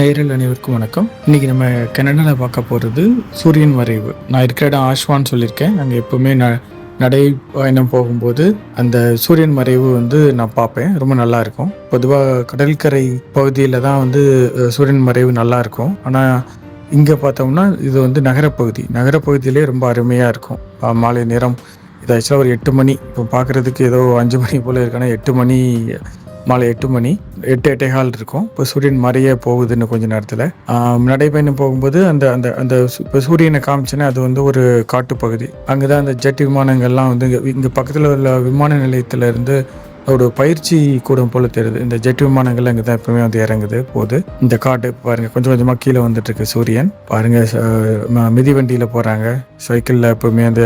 நேரில் அனைவருக்கும் வணக்கம். இன்னைக்கு நம்ம கனடாவில் பார்க்க போகிறது சூரியன் மறைவு நான் இருக்கிற இடம் ஆஷ்வான்னு சொல்லியிருக்கேன். அங்கே எப்பவுமே ந நடை பயணம் போகும்போது அந்த சூரியன் மறைவு வந்து நான் பார்ப்பேன். ரொம்ப நல்லா இருக்கும். பொதுவாக கடற்கரை பகுதியில் தான் வந்து சூரியன் மறைவு நல்லா இருக்கும். ஆனால் இங்கே பார்த்தோம்னா இது வந்து நகரப்பகுதி. நகரப்பகுதியிலே ரொம்ப அருமையாக இருக்கும். மாலை நேரம். இது ஆக்சுவலாக ஒரு எட்டு மணி. இப்போ பார்க்குறதுக்கு ஏதோ அஞ்சு மணி போல் இருக்குன்னா எட்டு மணி மாலை எட்டு மணி எட்டு எட்டே கால் இருக்கும். இப்போ சூரியன் மறைய போகுதுன்னு கொஞ்ச நேரத்தில். நடைபயணம் போகும்போது அந்த அந்த அந்த இப்போ சூரியனை காமிச்சேன்னா அது வந்து ஒரு காட்டுப்பகுதி. அங்கே தான் அந்த ஜெட் விமானங்கள்லாம் வந்து இங்கே இங்கே பக்கத்தில் உள்ள விமான நிலையத்தில் இருந்து ஒரு பயிற்சி கூடம் போல தெரியுது. இந்த ஜெட் விமானங்கள் அங்கே தான் எப்பவுமே வந்து இறங்குது. போகுது. இந்த காட்டு பாருங்க கொஞ்சம் கொஞ்சமாக கீழே வந்துட்டு இருக்கு சூரியன். பாருங்க மிதி வண்டியில் மிதிவண்டியில் போகிறாங்க சைக்கிளில் எப்பவுமே அந்த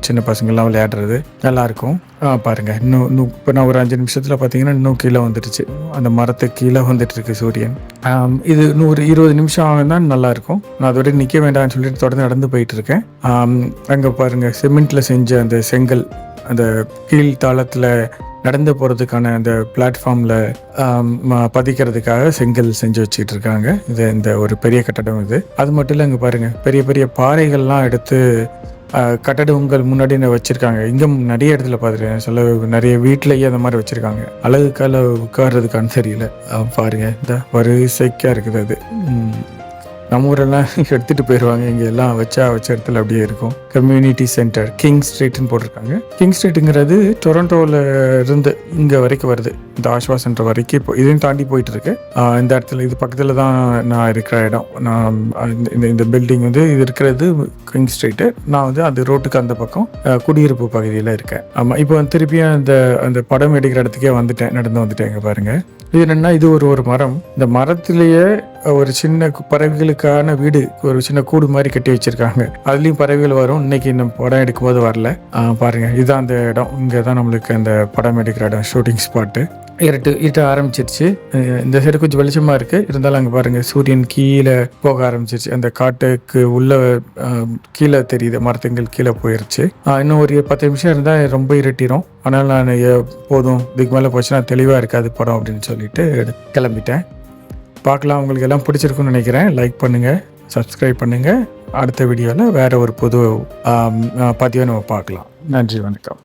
சின்ன பசங்கள்லாம் விளையாடுறது நல்லா இருக்கும் ஆ, பாருங்க இன்னும் இன்னும் இப்போ நான் ஒரு அஞ்சு நிமிஷத்தில் பார்த்தீங்கன்னா இன்னும் கீழே வந்துடுச்சு அந்த மரத்துக்கு கீழே வந்துட்டு இருக்கு சூரியன் இது இன்னும் ஒரு இருபது நிமிஷம் ஆகுனா நல்லா இருக்கும் நான் அதோட நிற்க வேண்டாம்னு சொல்லிட்டு தொடர்ந்து நடந்து போயிட்டு இருக்கேன் அங்கே பாருங்க சிமெண்ட்ல செஞ்ச அந்த செங்கல். அந்த கீழ் தாளத்தில் நடந்து போகிறதுக்கான அந்த பிளாட்ஃபார்மில் பதிக்கிறதுக்காக செங்கல் செஞ்சு வச்சுட்டு இருக்காங்க இது இந்த ஒரு பெரிய கட்டடம் இது. அது மட்டும் இல்லை இங்கே பாருங்கள் பெரிய பெரிய பாறைகள்லாம் எடுத்து கட்டடங்கள் முன்னாடி வச்சுருக்காங்க. இங்கே நிறைய இடத்துல பார்த்துருக்கேன். சில நிறைய வீட்டிலையே அந்த மாதிரி வச்சுருக்காங்க. அழகுக்கால உட்கார்றதுக்கான தெரியல. பாருங்கள் இந்த வரிசைக்காக இருக்குது அது. நம்ம ஊரெல்லாம் எடுத்துட்டு போயிடுவாங்க இங்க எல்லாம் வச்சா வச்ச இடத்துல அப்படியே இருக்கும். கம்யூனிட்டி சென்டர் கிங் ஸ்ட்ரீட்னு போட்டிருக்காங்க. கிங் ஸ்ட்ரீட்டுங்கிறது டொரண்டோவில் இருந்து இங்க வரைக்கும் வருது. இந்த ஆஷ்வா சென்டர் வரைக்கும் இப்போ இதையும் தாண்டி போயிட்டு இருக்கு இந்த இடத்துல இது பக்கத்துல தான் நான் இருக்கிற இடம். நான் இந்த- இந்த இந்த பில்டிங் வந்து இது இருக்கிறது கிங் ஸ்ட்ரீட்டு நான் வந்து அந்த ரோட்டுக்கு அந்த பக்கம் குடியிருப்பு பகுதியில் இருக்கேன். ஆமாம் இப்போ திருப்பியும் அந்த அந்த படம் எடுக்கிற இடத்துக்கே வந்துட்டேன் நடந்து வந்துட்டேன் இங்கே பாருங்க. இது என்னன்னா இது ஒரு ஒரு மரம். இந்த மரத்திலேயே ஒரு சின்ன பறவைகளுக்கான வீடு ஒரு சின்ன கூடு மாதிரி கட்டி வச்சிருக்காங்க. அதுலயும் பறவைகள் வரும். இன்னைக்கு இந்த படம் எடுக்கும்போது வரல. பாருங்கள் பாருங்க. இதுதான் அந்த இடம். இங்கே தான் நம்மளுக்கு அந்த படம் எடுக்கிற இடம் ஷூட்டிங் ஸ்பாட்டு இருட்டு இருட்ட ஆரம்பிச்சிருச்சு. இந்த சைடு கொஞ்சம் வெளிச்சமா இருக்கு. இருந்தாலும் அங்கே பாருங்க சூரியன் கீழே போக ஆரம்பிச்சிருச்சு. அந்த காட்டுக்கு உள்ள கீழே தெரியுது. மரத்துங்கள் கீழே போயிருச்சு. இன்னும் ஒரு பத்து நிமிஷம் இருந்தால் ரொம்ப இருட்டிடும் ஆனால் நான் போதும். இதுக்கு மேலே போச்சுன்னா தெளிவாக இருக்காது படம் அப்படின்னு சொல்லிட்டு கிளம்பிட்டேன். பார்க்கலாம். உங்களுக்கு எல்லாம் பிடிச்சிருக்குன்னு நினைக்கிறேன். லைக் பண்ணுங்கள் சப்ஸ்கிரைப் பண்ணுங்கள் அடுத்த வீடியோவில் வேறு ஒரு புது பதிவை நம்ம பார்க்கலாம். நன்றி வணக்கம்.